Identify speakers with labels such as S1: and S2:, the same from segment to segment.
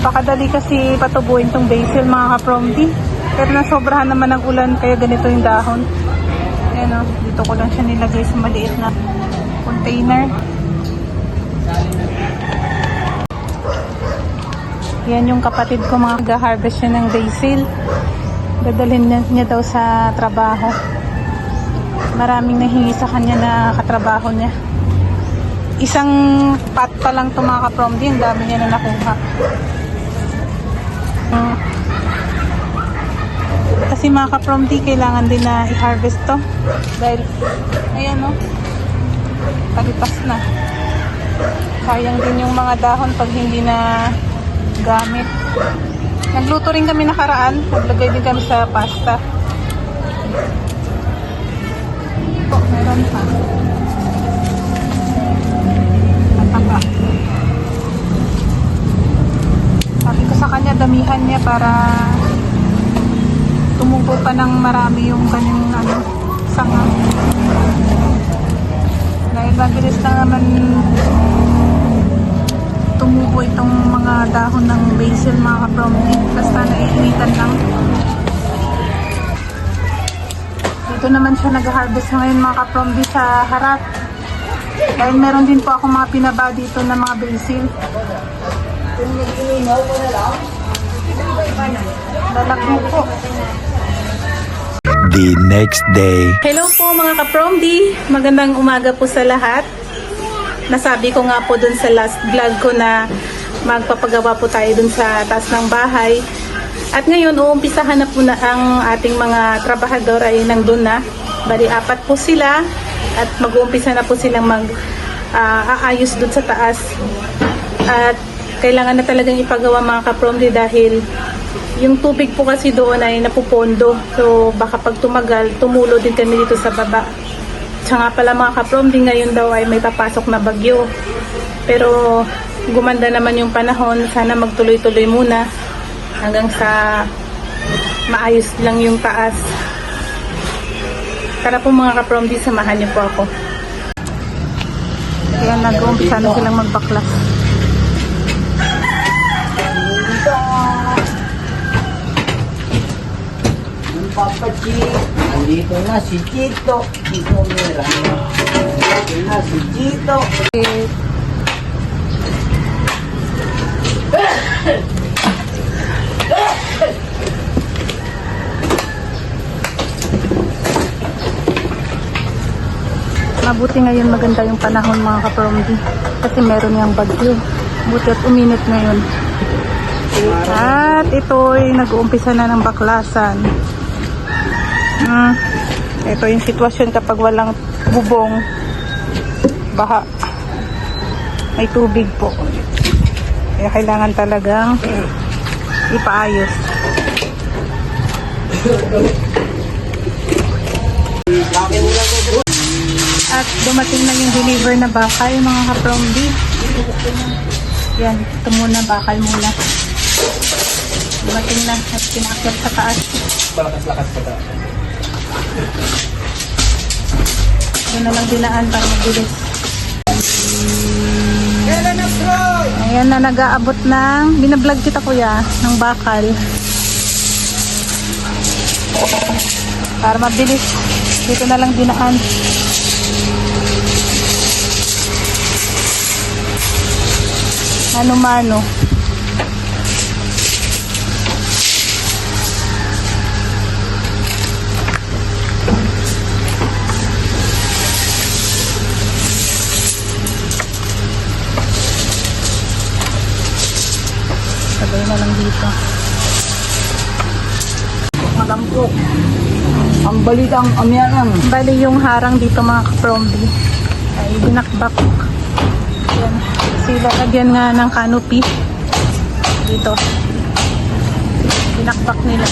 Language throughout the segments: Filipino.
S1: Napakadali kasi patubuin tong basil mga kapromdi. Pero nasobrahan naman ng ulan kaya ganito yung dahon. Ayan o, dito ko lang siya nilagay sa maliit na container. Yan yung kapatid ko mga ga-harvest siya ng basil. Dadalhin niya, niya daw sa trabaho. Maraming nahingi sa kanya na katrabaho niya. Isang pot pa lang ito mga kapromdi, ang dami niya na nakuha. Mm. Kasi mga kapromdi, kailangan din na i-harvest to. Dahil, ayan o, palipas na. Sayang din yung mga dahon pag hindi na gamit. Nagluto rin kami nakaraan. Naglagay din kami sa pasta. Oh, meron pa. Mataba. Sabi ko sa kanya, damihan niya para tumubo pa ng marami yung kanyang ano, sanga. Dahil mabilis na naman tumubo itong mga dahon ng basil mga kapromdi. Basta naiinitan lang. Dito naman siya nag-harvest ngayon mga kapromdi sa harap. Dahil meron din po ako mga pinaba dito na mga basil. Lalagbo
S2: The next day.
S1: Hello po mga kapromdi. Magandang umaga po sa lahat. Nasabi ko nga po dun sa last vlog ko na magpapagawa po tayo dun sa taas ng bahay. At ngayon, uumpisahan na po na ang ating mga trabahador ay nandun na. Bali, apat po sila at mag-uumpisa na po silang mag ah, aayos dun sa taas. At kailangan na talagang ipagawa mga kapromdi dahil yung tubig po kasi doon ay napupondo. So baka pag tumagal, tumulo din kami dito sa baba. Tsaka pala mga kaprom, di ngayon daw ay may papasok na bagyo. Pero gumanda naman yung panahon, sana magtuloy-tuloy muna hanggang sa maayos lang yung taas. Tara po mga kaprom, di samahan niyo po ako. Kaya nag-uumpisa na silang magbaklas.
S3: Yung Papa Chi, andito na si Chito. Chito Mira. Andito na si Chito.
S1: Mabuti ngayon maganda yung panahon mga kapromdi kasi meron yung bagyo. Buti at uminit ngayon. At ito'y nag-uumpisa na ng baklasan. Hmm. Ito yung sitwasyon kapag walang bubong. Baha. May tubig po. Kaya kailangan talagang ipaayos. At dumating na yung deliver na bakal, mga kapromdi. Yan, ito muna, bakal muna. Dumating na at pinakyat sa taas.
S3: Balakas-lakas pa ta.
S1: Doon na lang dinaan para mabilis. Ayan na nag-aabot ng, binablog kita kuya, ng bakal. Para mabilis. Dito na lang dinaan. Mano-mano. Sabay na lang dito.
S3: Malampok. Ang balitang amyanang.
S1: Bali yung harang dito mga kaprombi ay binakbak. Yan. Sila lagyan nga ng canopy dito. Binakbak nila.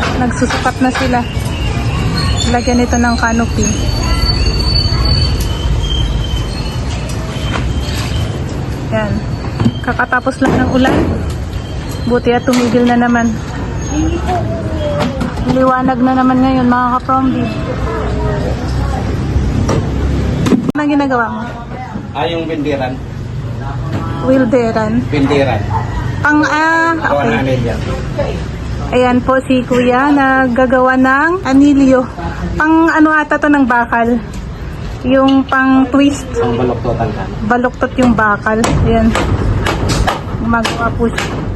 S1: At nagsusukat na sila. Lagyan ito ng canopy. Yan. Kakatapos lang ng ulan. Buti at tumigil na naman. Liwanag na naman ngayon mga kaprombi. Ano ginagawa mo?
S3: Ah, yung bindiran.
S1: Wilderan.
S3: Pindiran.
S1: Pang, ah, okay. Ayan po si Kuya naggagawa ng anilyo. Pang ano ata to ng bakal. Yung pang twist.
S3: Ang balok total ka.
S1: Baluktot yung bakal. Ayan. Gumagawa po siya.